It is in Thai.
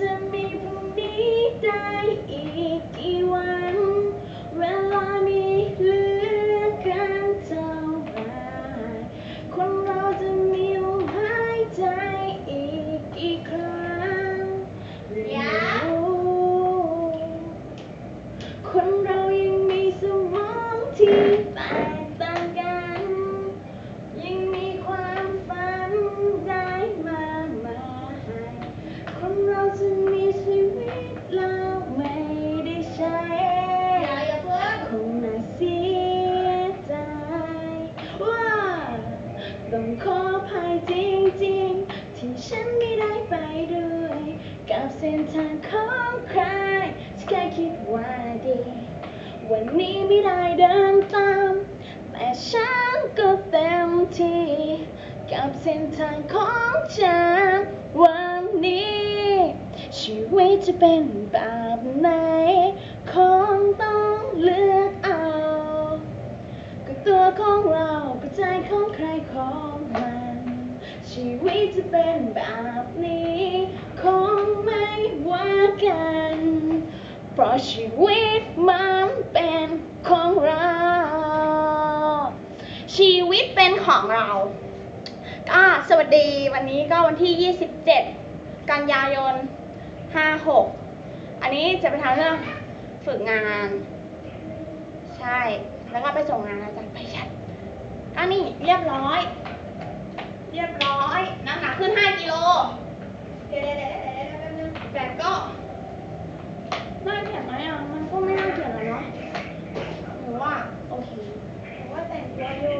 จะมีพรุ่งนี้ได้อีกกี่วัน เวลามีเหลือกันเท่าไหรคนเราจะมีลมหายใจอีกกี่ครั้งไม่รู้คนเรา จะมีชีวิตแล้วไม่ได้ใช้ อย่าอย่าเพิ่งคงน่าเสียใจ ว่าต้องขออภัยจริงๆ ที่ฉันไม่ได้ไปด้วย กับเส้นทางของใครที่แค่คิดว่าดี วันนี้ไม่ได้เดินตาม แต่ฉันก็เต็มที่ กับเส้นทางของฉัน จะเป็นแบบไหน คงต้องเลือกเอาก็ตัวของเราก็ใจของใครของมัน ชีวิตจะเป็นแบบนี้ คงไม่ว่ากัน เพราะชีวิตมันเป็นของเรา ชีวิตเป็นของเราก็สวัสดีวันนี้ก็วันที่ 27 กันยายน ห้าหกอันนี้จะไปทำเรื่องฝึกงาน ใช่ แล้วก็ไปส่งงานอาจารย์ไปชัดอันนี้เรียบร้อย เรียบร้อยน้ำหนักขึ้นห้ากิโลเดี๋เดี๋เดี๋ยวเดี๋ยวแป๊บนึงแต่ก็น่าเขียนไหมอะมันก็ไม่น่าเขียนหรอเนาะหรือว่าโอเคหรือว่าแต่งตัวอยู่